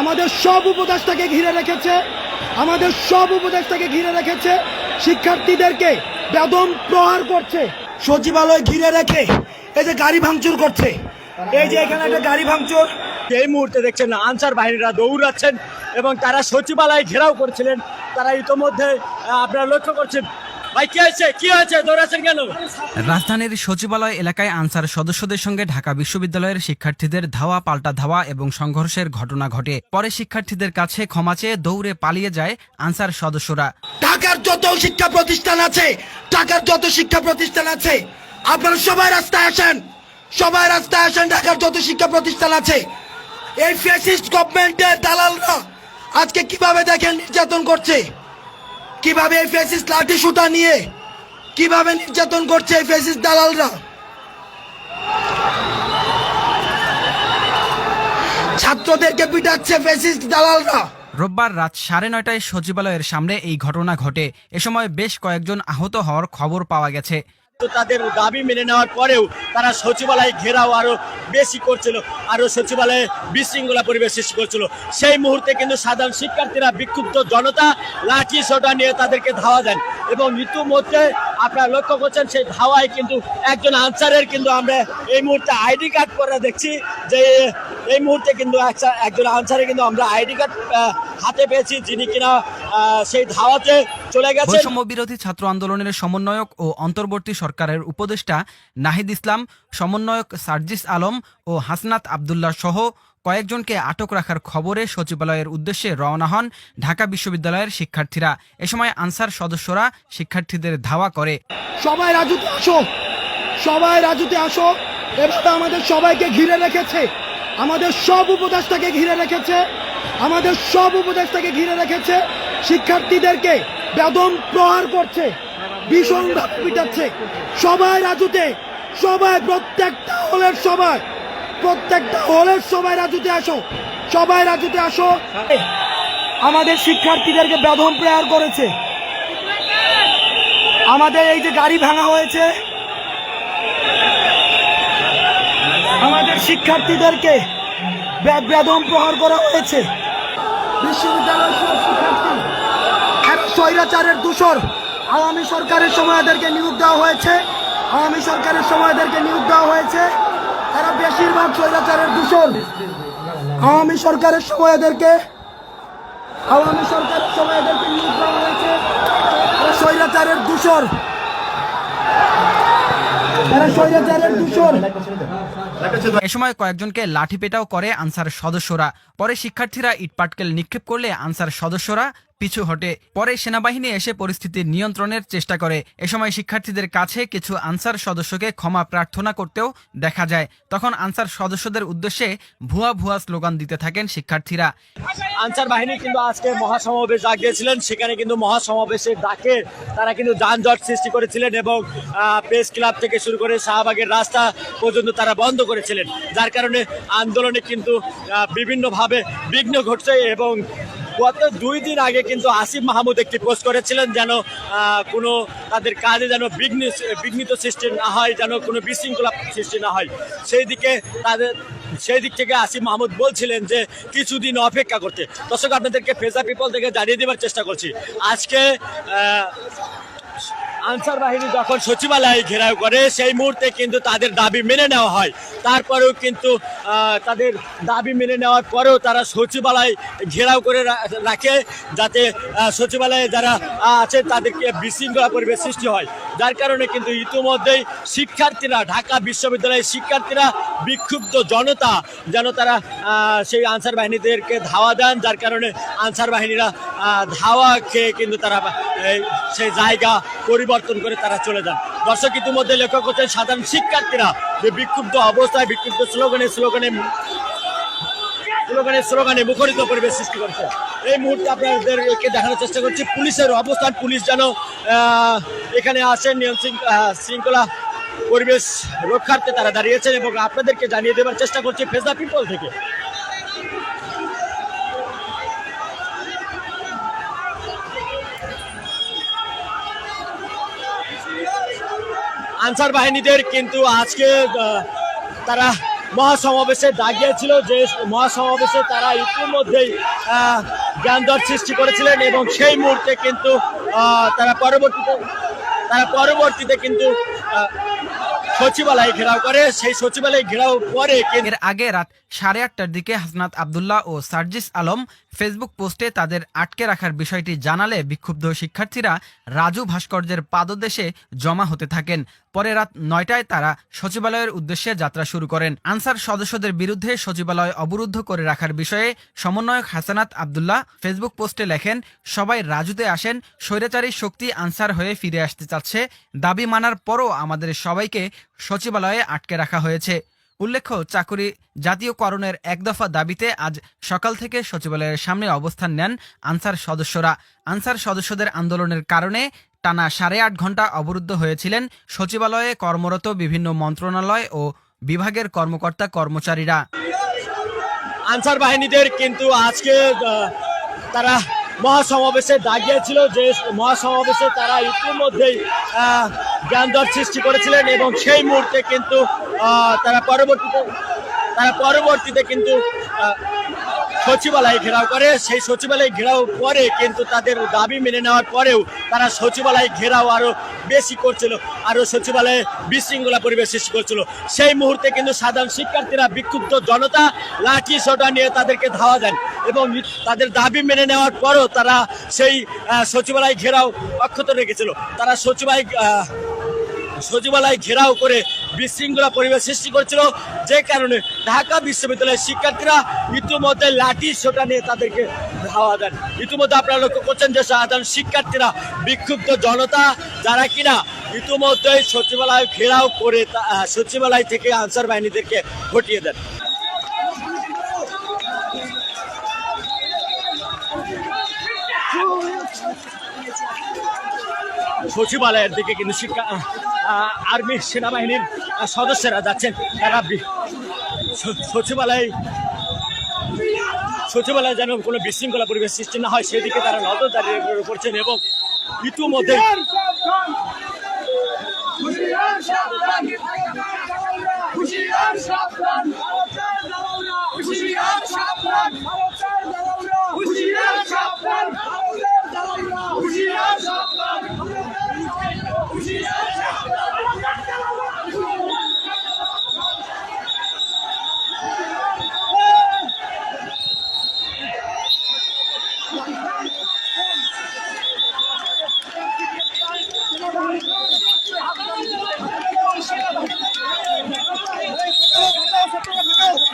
আমাদের সব উপদেশটাকে ঘিরে রেখেছে আমাদের সব উপদেশটাকে ঘিরে রেখেছে শিক্ষার্থীদেরকে বেদম প্রহার করছে। সচিবালয় ঘিরে রেখে এই যে গাড়ি ভাঙচুর করছে। এই যে এখানে একটা গাড়ি ভাঙচুর। এই মুহূর্তে দেখছেন আনসার বাহিনীরা দৌড়াচ্ছেন এবং তারা সচিবালয় ঘেরাও করছিলেন। তারা ইতোমধ্যে আপনারা লক্ষ্য করছেন রাজধানীর সচিবালয় এলাকায় আনসার সদস্যদের সঙ্গে ঢাকা বিশ্ববিদ্যালয়ের শিক্ষার্থীদের ধাওয়া পাল্টা ধাওয়া এবং সংঘর্ষের ঘটনা ঘটে। পরে শিক্ষার্থীদের কাছে ক্ষমা চেয়ে দৌড়ে পালিয়ে যায় আনসার সদস্যরা। ঢাকার যত শিক্ষা প্রতিষ্ঠান আছে ঢাকার যত শিক্ষা প্রতিষ্ঠান আছে আপনারা সবাই রাস্তায় আসেন। সবাই রাস্তায় আসেন ঢাকার যত শিক্ষা প্রতিষ্ঠান আছে। এই ফ্যাসিস্ট গভর্নমেন্টের দালালরা আজকে কীভাবে দেখেন নির্যাতন করছে? কীভাবে এই ফেসিস লাঠি সুতা নিয়ে, কীভাবে নির্যাতন করছে এই ফেসিস দালালরা? ছাত্রদেরকে পিটাচ্ছে ফেসিস দালালরা। রোববার রাত সাড়ে নয়টায় সচিবালয়ের সামনে এই ঘটনা ঘটে। এ সময় বেশ কয়েকজন আহত হওয়ার খবর পাওয়া গেছে। তো তাদের দাবি মেনে নেওয়ার পরেও তারা সচিবালয় ঘেরাও আরও বেশি করছিল আরও সচিবালয়ে বিশৃঙ্খলা পরিবেশ সৃষ্টি করছিল। সেই মুহূর্তে কিন্তু সাধারণ শিক্ষার্থীরা বিক্ষুব্ধ জনতা লাঠি সোটা নিয়ে তাদেরকে ধাওয়া দেন এবং ইতিমধ্যে আপনারা লক্ষ্য করছেন, সেই ধাওয়ায় কিন্তু একজন আনসারের কিন্তু আমরা এই মুহূর্তে আইডি কার্ড করে দেখছি যে এই মুহূর্তে কিন্তু একটা- একজন আনসারে কিন্তু আমরা আইডি কার্ড হাতে পেয়েছি যিনি কিনা সেই ধাওয়াতে চলে গেছে বৈষম্য বিরোধী ছাত্র আন্দোলনের সমন্বয়ক ও অন্তর্বর্তী সরকারের উপদেষ্টা নাহিদ ইসলাম, সমন্বয়ক সার্জিস আলম ও হাসনাত আবদুল্লাহ সহ কয়েকজনকে আটক রাখার খবরে সচিবালয়ের উদ্দেশ্যে রওনা হন ঢাকা বিশ্ববিদ্যালয়ের শিক্ষার্থীরা। এ সময় আনসার সদস্যরা শিক্ষার্থীদের ধাওয়া করে। সবাই রাজুতে আসো। সবাই রাজুতে আসো। এভাবে আমাদের সবাইকে ঘিরে রেখেছে। আমাদের সব উপদেশটাকে ঘিরে রেখেছে। আমাদের সব উপদেশটাকে ঘিরে রেখেছে। শিক্ষার্থীদেরকে বেদম প্রহার করছে। ভীষণ পিটাচ্ছে। সবাই রাজুতে। সবাই প্রত্যেকটা হলের সবাই। প্রত্যেকটা হলের সবাই রাজুতে আসো। সবাই রাজুতে আসো। আমাদের শিক্ষার্থীদেরকে বেদম প্রহার করেছে। আমাদের এই যে গাড়ি ভাঙা হয়েছে, আমাদের শিক্ষার্থীদেরকে বেদম প্রহার করা হয়েছে। বিশ্ববিদ্যালয়ের শিক্ষার্থী স্বৈরাচারের দূষর। আওয়ামী সরকারের সময় এদেরকে নিয়োগ দেওয়া হয়েছে। আওয়ামী সরকারের সময় এদেরকে নিয়োগ দেওয়া হয়েছে। এরা বেশিরভাগ স্বৈরাচারের দূষর আওয়ামী সরকারের সময় এদেরকে আওয়ামী সরকারের সময় এদেরকে নিয়োগ দেওয়া হয়েছে। এরা স্বৈরাচারের দূষর এ সময় কয়েকজনকে লাঠি পেটাও করে আনসার সদস্যরা। পরে শিক্ষার্থীরা ইটপাটকেল নিক্ষেপ করলে আনসার সদস্যরা পিছু হটে। পরে সেনাবাহিনী এসে পরিস্থিতি নিয়ন্ত্রণের চেষ্টা করে। এ সময় শিক্ষার্থীদের কাছে কিছু আনসার সদস্যকে ক্ষমা প্রার্থনা করতেও দেখা যায়। তখন আনসার সদস্যদের উদ্দেশ্যে ভুয়া ভুয়া স্লোগান দিতে থাকেন শিক্ষার্থীরা। আনসার বাহিনী কিন্তু আজকে মহাসমাবেশ ডাকিয়েছিলেন। সেখানে কিন্তু মহাসমাবেশের ডাকে তারা কিন্তু যানজট সৃষ্টি করেছিলেন এবং প্রেস ক্লাব থেকে শুরু করে শাহবাগের রাস্তা পর্যন্ত তারা বন্ধ করেছিলেন। যার কারণে আন্দোলনে কিন্তু বিভিন্নভাবে বিঘ্ন ঘটছে এবং গত দুই দিন আগে কিন্তু আসিফ মাহমুদ একটি পোস্ট করেছিলেন যেন কোনো তাদের কাজে যেন বিঘ্ন, বিঘ্নিত সৃষ্টি না হয়, যেন কোনো বিশৃঙ্খলা সৃষ্টি না হয়। সেই দিকে তাদের, সেই দিক থেকে আসিফ মাহমুদ বলছিলেন যে, কিছুদিন অপেক্ষা করতে। দর্শক, আপনাদেরকে ফেজা পিপল থেকে জানিয়ে দেওয়ার চেষ্টা করছি। আজকে আনসার বাহিনী যখন সচিবালয় ঘেরাও করে, সেই মুহূর্তে কিন্তু তাদের দাবি মেনে নেওয়া হয়। তারপরেও কিন্তু তাদের দাবি মেনে নেওয়ার পরেও তারা সচিবালয় ঘেরাও করে রাখে, যাতে সচিবালয়ে যারা আছে তাদেরকে বিশৃঙ্খলা পরিবেশ সৃষ্টি হয়। যার কারণে কিন্তু ইতিমধ্যেই শিক্ষার্থীরা, ঢাকা বিশ্ববিদ্যালয়ের শিক্ষার্থীরা বিক্ষুব্ধ জনতা যেন তারা সেই আনসার বাহিনীদেরকে ধাওয়া দেন, যার কারণে আনসার বাহিনীরা ধাওয়া খেয়ে কিন্তু তারা এই, সেই জায়গা পরিবর্তন করে তারা চলে যান। দর্শক ইতিমধ্যে লক্ষ্য করছেন সাধারণ শিক্ষার্থীরা। যে বিক্ষুব্ধ অবস্থায় বিক্ষুব্ধ স্লোগানে স্লোগানে স্লোগানে স্লোগানে মুখরিত পরিবেশ সৃষ্টি করছে। এই মুহূর্তে আপনাদেরকে দেখানোর চেষ্টা করছি পুলিশের অবস্থান পুলিশ যেন এখানে আসেন নিয়ম শৃঙ্খ- শৃঙ্খলা পরিবেশ রক্ষার্থে তারা দাঁড়িয়েছেন এবং আপনাদেরকে জানিয়ে দেওয়ার চেষ্টা করছি ফেজা পিপল থেকে। আনসার বাহিনীদের কিন্তু আজকে তারা মহাসমাবেশে ডাক যে মহাসমাবেশে তারা ইতিমধ্যেই জ্ঞানদর সৃষ্টি করেছিলেন এবং সেই মুহূর্তে কিন্তু তারা পরবর্তীতে তারা পরবর্তীতে কিন্তু সচিবালয় ঘেরাও করে। সেই সচিবালয় ঘেরাও কিন্তু এর আগে রাত সাড়ে আটটার দিকে হাসনাত আবদুল্লাহ ও সার্জিস আলম ফেসবুক পোস্টে তাদের আটকে রাখার বিষয়টি জানালে বিক্ষুব্ধ শিক্ষার্থীরা রাজু ভাস্কর্যের পাদদেশে জমা হতে থাকেন। পরে রাত নয়টায় তারা সচিবালয়ের উদ্দেশ্যে যাত্রা শুরু করেন। আনসার সদস্যদের বিরুদ্ধে সচিবালয় অবরুদ্ধ করে রাখার বিষয়ে সমন্বয়ক হাসানাত আবদুল্লাহ ফেসবুক পোস্টে লেখেন, সবাই রাজুতে আসেন, স্বৈরাচারী শক্তি আনসার হয়ে ফিরে আসতে চাচ্ছে। দাবি মানার পরও আমাদের সবাইকে সচিবালয়ে আটকে রাখা হয়েছে। উল্লেখ্য, চাকুরি জাতীয়করণের এক দফা দাবিতে আজ সকাল থেকে সচিবালয়ের সামনে অবস্থান নেন আনসার সদস্যরা। আনসার সদস্যদের আন্দোলনের কারণে টানা সাড়ে আট ঘণ্টা অবরুদ্ধ হয়েছিলেন সচিবালয়ে কর্মরত বিভিন্ন মন্ত্রণালয় ও বিভাগের কর্মকর্তা কর্মচারীরা। আনসার বাহিনীদের কিন্তু আজকে তারা মহাসমাবেশে ডাক দিয়েছিল যে মহাসমাবেশে তারা ইতিমধ্যেই জ্ঞানদর সৃষ্টি করেছিলেন এবং সেই মুহূর্তে কিন্তু তারা পরবর্তীতে তারা পরবর্তীতে কিন্তু সচিবালয় ঘেরাও করে। সেই সচিবালয় ঘেরাও পরে কিন্তু তাদের দাবি মেনে নেওয়ার পরেও তারা সচিবালয় ঘেরাও আরও বেশি করছিল আরও সচিবালয়ে বিশৃঙ্খলা পরিবেশ সৃষ্টি করছিল। সেই মুহূর্তে কিন্তু সাধারণ শিক্ষার্থীরা বিক্ষুব্ধ জনতা লাঠি সোটা নিয়ে তাদেরকে ধাওয়া দেন এবং তাদের দাবি মেনে নেওয়ার পরও তারা সেই সচিবালয় ঘেরাও অক্ষত রেখেছিল। তারা সচিবালয় সচিবালয় ঘেরাও করে বিশৃঙ্খলা পরিবেশ সৃষ্টি করছিল। যে কারণে ঢাকা বিশ্ববিদ্যালয়ের শিক্ষার্থীরা ইতিমধ্যে লাঠি সোটা নিয়ে তাদেরকে ধাওয়া দেন। ইতিমধ্যে আপনারা লক্ষ্য করছেন যে সাধারণ শিক্ষার্থীরা বিক্ষুব্ধ জনতা, যারা কিনা ইতিমধ্যে সচিবালয় ঘেরাও করে সচিবালয় থেকে আনসার বাহিনীদেরকে হটিয়ে দেন। সচিবালয়ের দিকে কিন্তু শিক্ষা আর্মি সেনাবাহিনীর সদস্যরা যাচ্ছেন। তারা সচিবালয় সচিবালয়ে যেন কোনো বিশৃঙ্খলা পরিবেশ সৃষ্টি না হয়, সেদিকে তারা নজরদারি করছেন এবং ইতিমধ্যে Let's go.